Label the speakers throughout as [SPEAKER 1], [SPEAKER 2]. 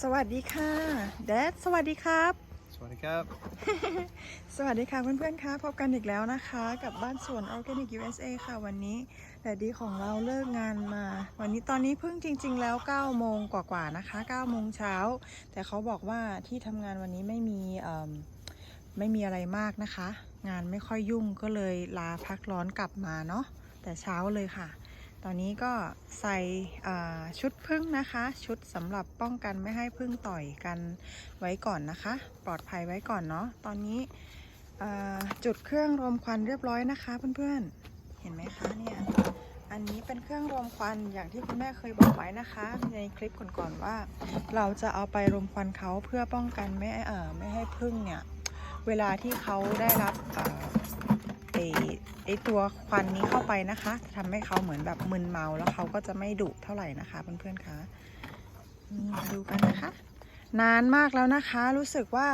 [SPEAKER 1] สวัสดีค่ะแดดสวัสดีครับ
[SPEAKER 2] สวัสดีครับ
[SPEAKER 1] สวัสดีค่ะเพื่อนๆคะพบกันอีกแล้วนะคะ กับบ้านสวน Organic USA ค่ะวันนี้แดดดีของเราเลิกงานมา วันนี้ตอนนี้เพิ่งจริง ๆ แล้ว9โมงกว่าๆนะคะ9โมงเช้า แต่เขาบอกว่าที่ทำงานวันนี้ไม่มีเอิ่มไม่มีอะไรมากนะคะ งานไม่ค่อยยุ่งก็เลยลาพักร้อนกลับมาเนาะแต่เช้าเลยค่ะ ตอนนี้ก็ใส่ชุดพึ่งนะคะ ชุดสำหรับป้องกันไม่ให้พึ่งต่อยกันไว้ก่อนนะคะ ปลอดภัยไว้ก่อนเนาะตอนนี้จุดเครื่องรมควันเรียบร้อยนะคะเพื่อนๆ เห็นไหมคะเนี่ยอันนี้เป็นเครื่องรมควันอย่างที่คุณแม่เคยบอกไว้นะคะ ในคลิปก่อนๆว่า เราจะเอาไปรมควันเขาเพื่อป้องกันไม่ไม่ให้พึ่งเนี่ยเวลาที่เขาได้รับ ไอไอตัวควันนี้เข้าไปนะคะทำให้เขาเหมือนแบบมึนเมาแล้วเขาก็จะไม่ดุเท่าไหร่นะคะเพื่อนๆคะนี่มาดูกันนะคะ นานมากแล้วนะคะ รู้สึกว่า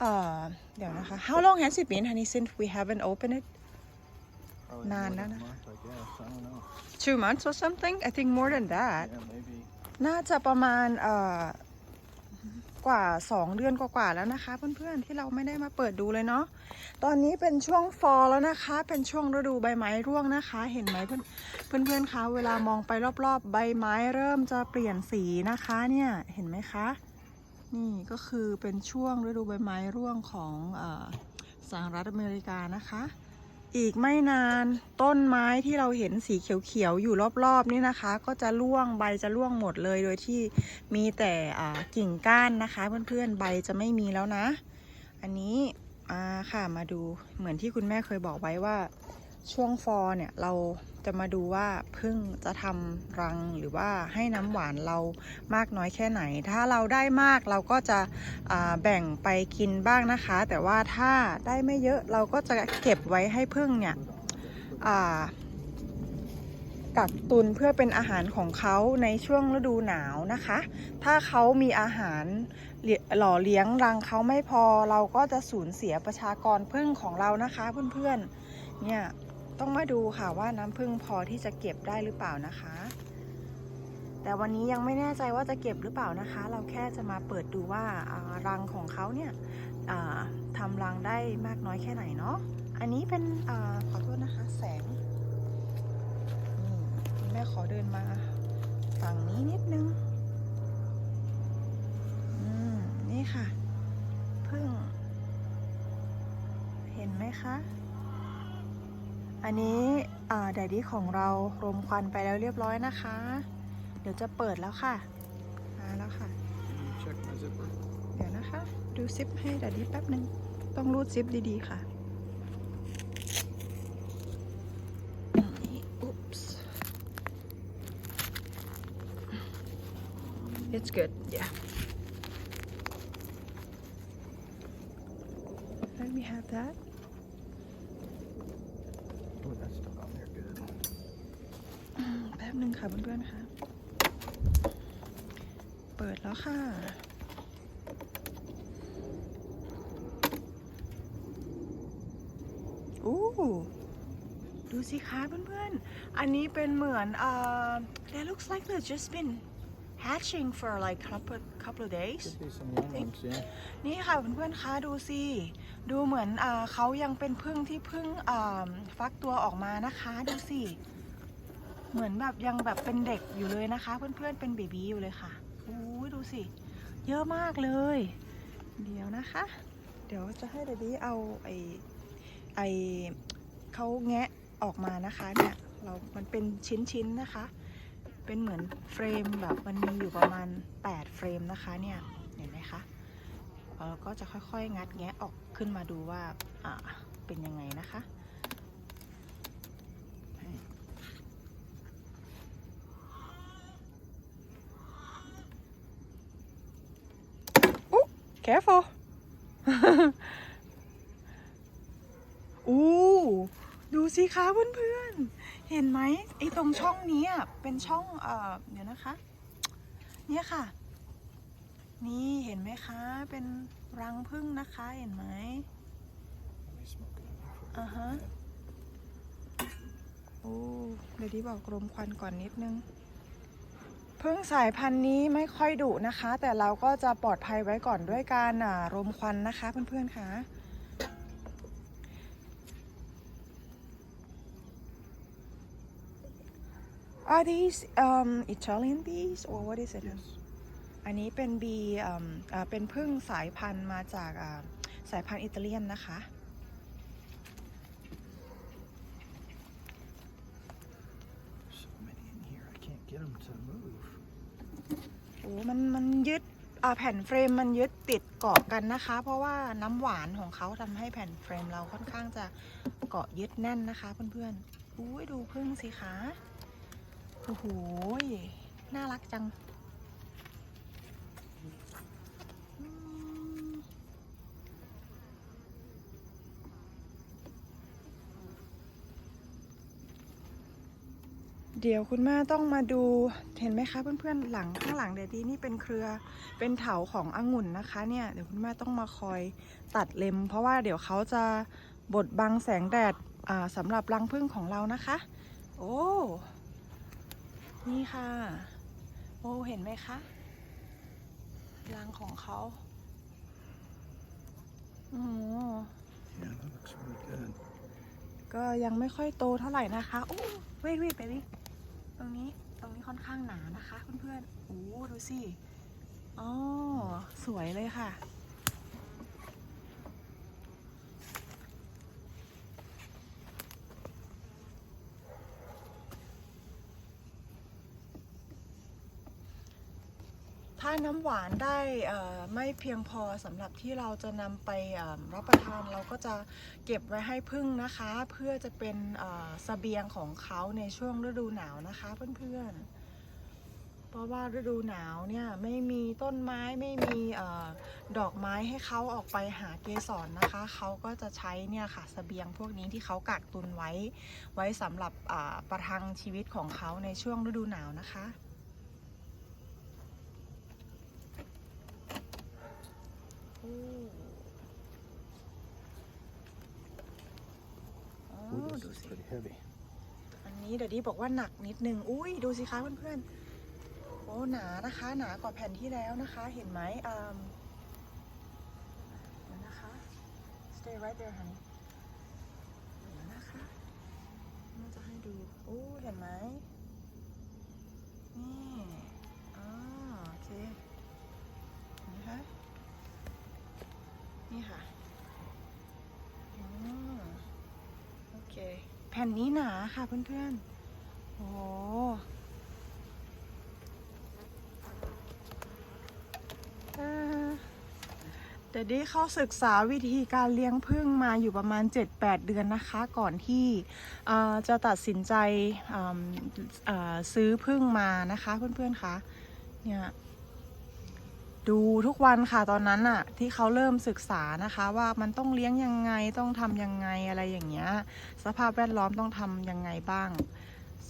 [SPEAKER 1] เอ่อเดี๋ยวนะคะ How long has it been honey since we haven't opened it
[SPEAKER 2] Probably
[SPEAKER 1] Nah,
[SPEAKER 2] more
[SPEAKER 1] no,
[SPEAKER 2] than
[SPEAKER 1] no.
[SPEAKER 2] a month, I guess. I don't know.
[SPEAKER 1] two months or something I think more than that
[SPEAKER 2] Yeah, maybe.
[SPEAKER 1] น่าจะประมาณเอ่อ กว่า 2 เดือนกว่าๆแล้วนะคะ เพื่อนๆที่เราไม่ได้มาเปิดดูเลยเนาะตอนนี้เป็นช่วงฟอลแล้วนะคะ เป็นช่วงฤดูใบไม้ร่วงนะคะ เห็นไหมเพื่อนเพื่อนๆคะเวลามองไปรอบๆ ใบไม้เริ่มจะเปลี่ยนสีนะคะเนี่ยเห็นไหมคะนี่ก็คือเป็นช่วงฤดูใบไม้ร่วงของอสหรัฐอเมริกานะคะ อีกไม่นานต้นไม้ที่เราเห็นสีเขียวๆอยู่รอบๆนี่นะคะ ก็จะร่วงใบจะร่วงหมดเลยโดยที่มีแต่กิ่งก้านนะคะ เพื่อนๆใบจะไม่มีแล้วนะ อันนี้อ่าค่ะมาดูเหมือนที่คุณแม่เคยบอกไว้ว่า ช่วงฟอร์เนี่ยเราจะมาดูว่าพึ่งจะทำรังหรือว่าให้น้ำหวานเรามากน้อยแค่ไหน ถ้าเราได้มากเราก็จะแบ่งไปกินบ้างนะคะ แต่ว่าถ้าได้ไม่เยอะเราก็จะเก็บไว้ให้พึ่งเนี่ยกักตุนเพื่อเป็นอาหารของเขาในช่วงฤดูหนาวนะคะ ถ้าเขามีอาหารหล่อเลี้ยงรังเขาไม่พอเราก็จะสูญเสียประชากรพึ่งของเรานะคะเพื่อนๆ เนี่ย ต้องมาดูค่ะว่าน้ำพึ่งพอที่จะเก็บได้หรือเปล่านะคะ แต่วันนี้ยังไม่แน่ใจว่าจะเก็บหรือเปล่านะคะ เราแค่จะมาเปิดดูว่าารังของเขาเนี่ยทำรังได้มากน้อยแค่ไหนเนาะอันนี้เป็นอขอโทษนะคะ แสงนี่แม่ขอเดินมาฝั่งนี้นิดนึงอืมนี่ค่ะ พึ่ง เห็นไหมคะ อันนี้อ่าแดดดี้ของเรารมควันไปแล้วเรียบร้อยนะคะ เดี๋ยวจะเปิดแล้วค่ะมาแล้วค่ะ
[SPEAKER 2] Can you check my zipper?
[SPEAKER 1] เดี๋ยวนะคะ ดูซิปให้แดดดี้แป๊บหนึ่งต้องรูดซิปดีๆค่ะนี่ oops it's good yeah let me have that
[SPEAKER 2] Oh, that's stuck on there. Good.
[SPEAKER 1] อืมแป๊บหนึ่งค่ะเพื่อนๆค่ะเปิดแล้วค่ะ อู้ดูสิคะเพื่อนๆ อันนี้เป็นเหมือนเอ่อ that looks like they've just been hatching for like couple couple of days
[SPEAKER 2] Could be some young ones, yeah.
[SPEAKER 1] นี่ค่ะเพื่อนๆคะดูสิ ดูเหมือนอาเขายังเป็นพึ่งที่พึ่งอ่าฟักตัวออกมานะคะ ดูสิ เหมือนแบบยังแบบเป็นเด็กอยู่เลยนะคะ เพื่อนๆเป็นเบบีอยู่เลยค่ะอู้ดูสิ เยอะมากเลย เดี๋ยวนะคะ เดี๋ยวจะให้เดดี้เอาไอไอเขาแงะออกมานะคะเนี่ยเรามันเป็นชิ้นๆนะคะ เป็นเหมือนเฟรมแบบมันมีอยู่ประมาณ 8 เฟรมนะคะเนี่ยเห็นไหมคะเราก็จะค่อยๆ งัดแงะออกขึ้นมาดูว่าอ่าเป็นยังไงนะคะ อุ๊ careful อู้ดูสิคะเพื่อนๆ เห็นไหมไอ้ตรงช่องนี้อะเป็นช่องเอ่อเดี๋ยวนะคะ เนี่ยค่ะ นี่เห็นไหมคะ เป็นรังผึ้งนะคะเห็นไหม
[SPEAKER 2] Let me smoke it up before we
[SPEAKER 1] Uh-huh.
[SPEAKER 2] do that.
[SPEAKER 1] โอ้ เดี๋ยวดีบอกรมควันก่อนนิดนึง พึ่งสายพันธุ์นี้ไม่ค่อยดุนะคะ แต่เราก็จะปลอดภัยไว้ก่อนด้วยการอ่ารมควันนะคะเพื่อนๆคะ Are these um, Italian bees or what is it?
[SPEAKER 2] Yes.
[SPEAKER 1] อันนี้เป็นบีอืมอ่าเป็นพึ่งสายพันธุ์มาจากอ่าสายพันธุ์อิตาเลียนนะคะ
[SPEAKER 2] So many in here. I can't get them to move.
[SPEAKER 1] โอ้มันมันยึดอ่าแผ่นเฟรมมันยึดติดเกาะกันนะคะ เพราะว่าน้ำหวานของเขาทำให้แผ่นเฟรมเราค่อนข้างจะเกาะยึดแน่นนะคะเพื่อนๆอุ้ยดูพึ่งสิคะโอ้โหน่ารักจัง เดี๋ยวคุณแม่ต้องมาดูเห็นไหมคะเพื่อนๆหลังข้างหลังเดดดี้นี่เป็นเครือเป็นเถาขององุ่นนะคะเนี่ยเดี๋ยวคุณแม่ต้องมาคอยตัดเล็ม เพราะว่าเดี๋ยวเขาจะบดบังแสงแดดอ่าสำหรับรังผึ้งของเรานะคะ โอ้นี่ค่ะ โอ้เห็นไหมคะรังของเขาโอ้
[SPEAKER 2] Yeah, that looks really good.
[SPEAKER 1] ก็ยังไม่ค่อยโตเท่าไหร่นะคะ โอ้เว้ยเว้ยไปดิ ตรงนี้ตรงนี้ค่อนข้างหนานะคะเพื่อนๆโอ้ดูสิอ๋อสวยเลยค่ะ ถ้าน้ำหวานได้ไม่เพียงพอสำหรับที่เราจะนำไปรับประทานเราก็จะเก็บไว้ให้พึ่งนะคะ เพื่อจะเป็นเอ่อเสบียงของเขาในช่วงฤดูหนาวนะคะเพื่อนๆเพราะว่าฤดูหนาวเนี่ยไม่มีต้นไม้ไม่มีอดอกไม้ให้เขาออกไปหาเกสรนะคะเขาก็จะใช้เนี่ยค่ะสเสบียงพวกนี้ที่เขากักตุนไว้ ไว้สำหรับประทังชีวิตของเขาในช่วงฤดูหนาวนะคะ โอ้อ๋อ
[SPEAKER 2] Ooh,
[SPEAKER 1] ดู
[SPEAKER 2] this is
[SPEAKER 1] สิ
[SPEAKER 2] pretty heavy.
[SPEAKER 1] อันนี้เดี๋ยวดีบอกว่าหนักนิดนึง อุ้ยดูสิคะเพื่อนๆ โอ้หนานะคะ หนากว่าแผ่นที่แล้วนะคะ เห็นไหมอืมเดี๋ยวนะคะ stay right there honey เดี๋ยวนะคะน่าจะให้ดูโอ้เห็นไหมนี่อ่าโอเคเห็นไหมคะ นี่ค่ะอืมโอเค แผ่นนี้หนาค่ะเพื่อนๆ โอ้โหเอ่อเดดดี้เขาศึกษาวิธีการเลี้ยงผึ้งมาอยู่ประมาณ 7-8 เดือนนะคะ ก่อนที่จะตัดสินใจซื้อผึ้งมานะคะเพื่อนๆคะเนี่ย ดูทุกวันค่ะตอนนั้นอะที่เขาเริ่มศึกษานะคะว่ามันต้องเลี้ยงยังไงต้องทำยังไงอะไรอย่างเงี้ยสภาพแวดล้อมต้องทำยังไงบ้าง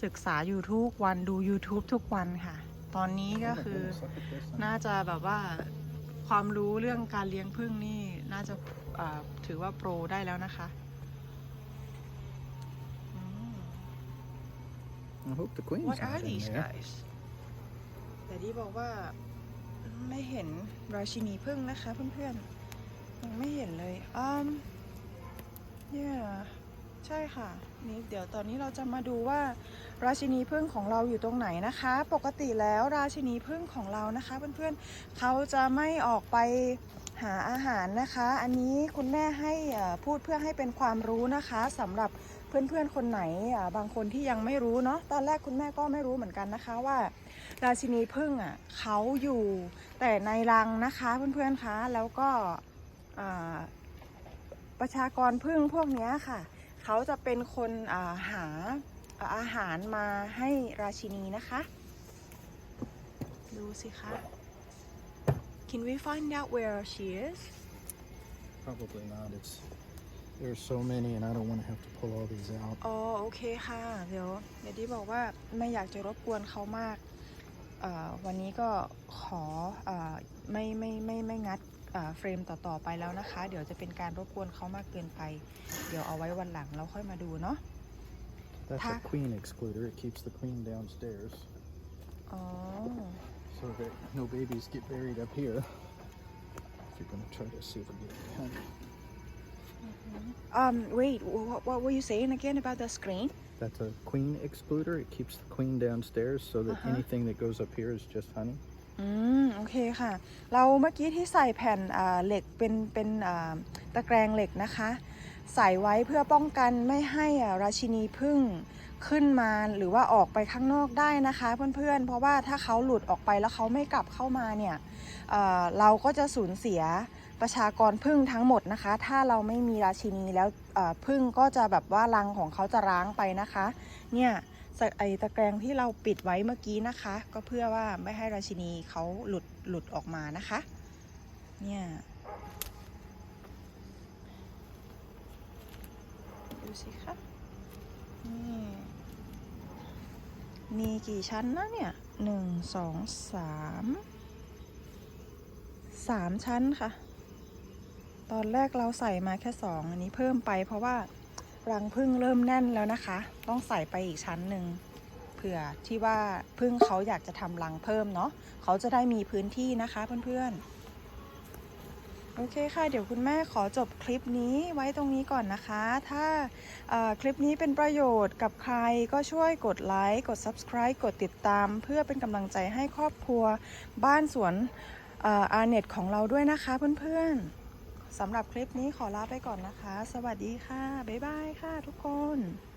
[SPEAKER 1] ศึกษาอยู่ทุกวันดู YouTube ทุกวันค่ะ ตอนนี้ก็
[SPEAKER 2] Oh my
[SPEAKER 1] คือ
[SPEAKER 2] goodness, look at this.
[SPEAKER 1] น่าจะแบบว่าความรู้เรื่องการเลี้ยงผึ้งนี่น่าจะอ่าถือว่าโปรได้แล้วนะคะอืม
[SPEAKER 2] I hope the queen's
[SPEAKER 1] What
[SPEAKER 2] not
[SPEAKER 1] are
[SPEAKER 2] in
[SPEAKER 1] these
[SPEAKER 2] there.
[SPEAKER 1] guys แต่ดีบอกว่าไม่ เห็นราชินีพึ่งนะคะเพื่อนๆยังไม่เห็นเลยอืมเนี่ยใช่ค่ะนี่เดี๋ยวตอนนี้เราจะมาดูว่าราชินีพึ่งของเราอยู่ตรงไหนนะคะ ปกติแล้วราชินีพึ่งของเรานะคะ เพื่อนๆเขาจะไม่ออกไป หาอาหารนะคะ อันนี้คุณแม่ให้พูดเพื่อให้เป็นความรู้นะคะสำหรับเพื่อนๆ คนไหนบางคนที่ยังไม่รู้เนาะตอนแรกคุณแม่ก็ไม่รู้เหมือนกันนะคะว่า ราชินีพึ่งอะเขาอยู่แต่ในรังนะคะเพื่อนๆคะแล้วก็ประชากรพึ่งพวกนี้ค่ะ เขาจะเป็นคนาหาอาอาหารมาให้ราชินีนะคะ ดูสิคะ Can we find out where she is
[SPEAKER 2] Probably not. It's there's so many, and I don't want to have to pull all these out.
[SPEAKER 1] อ๋อโอเคค่ะ เดี๋ยวเดี๋ยวดีบอกว่าไม่อยากจะรบกวนเขามากเอ่อวันนี้ก็ขอเออไม่ไม่ไม่ไม่งัดเอ่อเฟรมต่อๆไปแล้วนะคะ เดี๋ยวจะเป็นการรบกวนเขามากเกินไป เดี๋ยวเอาไว้วันหลังเราค่อยมาดูเนาะ
[SPEAKER 2] That's
[SPEAKER 1] Ta-
[SPEAKER 2] a queen excluder. It keeps the queen downstairs.
[SPEAKER 1] อ๋อ
[SPEAKER 2] so that no babies get buried up here. If you're gonna try to see if we get can.
[SPEAKER 1] um wait what, what were you saying again about the screen
[SPEAKER 2] That's a queen excluder. It keeps the queen downstairs so that
[SPEAKER 1] Uh-huh.
[SPEAKER 2] anything that goes up here is just honey.
[SPEAKER 1] อืมโอเคค่ะ เราเมื่อกี้ที่ใส่แผ่นอ่าเหล็กเป็นเป็นอ่าตะแกรงเหล็กนะคะ ใส่ไว้เพื่อป้องกันไม่ให้อ่าราชินีผึ้ง ขึ้นมาหรือว่าออกไปข้างนอกได้นะคะเพื่อนๆ เพราะว่าถ้าเขาหลุดออกไปแล้วเขาไม่กลับเข้ามาเนี่ยเเราก็จะสูญเสียประชากรผึ้งทั้งหมดนะคะ ถ้าเราไม่มีราชินีแล้วเอ่งก็จะแบบว่ารังของเขาจะร้างไปนะคะ เนี่ยไอตะแกรงที่เราปิดไว้เมื่อกี้นะคะ ก็เพื่อว่าไม่ให้ราชินีเขาหลุดหลุดออกมานะคะ เนี่ยดูสิคะ นี่มีกี่ชั้นนะเนี่ยหนึ่งสองสามสามชั้นค่ะ ตอนแรกเราใส่มาแค่สองอันนี้เพิ่มไปเพราะว่ารังพึ่งเริ่มแน่นแล้วนะคะ ต้องใส่ไปอีกชั้นหนึ่งเผื่อที่ว่าพึ่งเขาอยากจะทำรังเพิ่มเนาะเขาจะได้มีพื้นที่นะคะเพื่อนๆ โอเคค่ะ เดี๋ยวคุณแม่ขอจบคลิปนี้ไว้ตรงนี้ก่อนนะคะ ถ้าคลิปนี้เป็นประโยชน์กับใครก็ช่วยกดไลค์ กด subscribe กดติดตาม เพื่อเป็นกำลังใจให้ครอบครัวบ้านสวนอาเน็ตของเราด้วยนะคะเพื่อนๆสำหรับคลิปนี้ขอลาไปก่อนนะคะ สวัสดีค่ะ บ๊ายบายค่ะทุกคน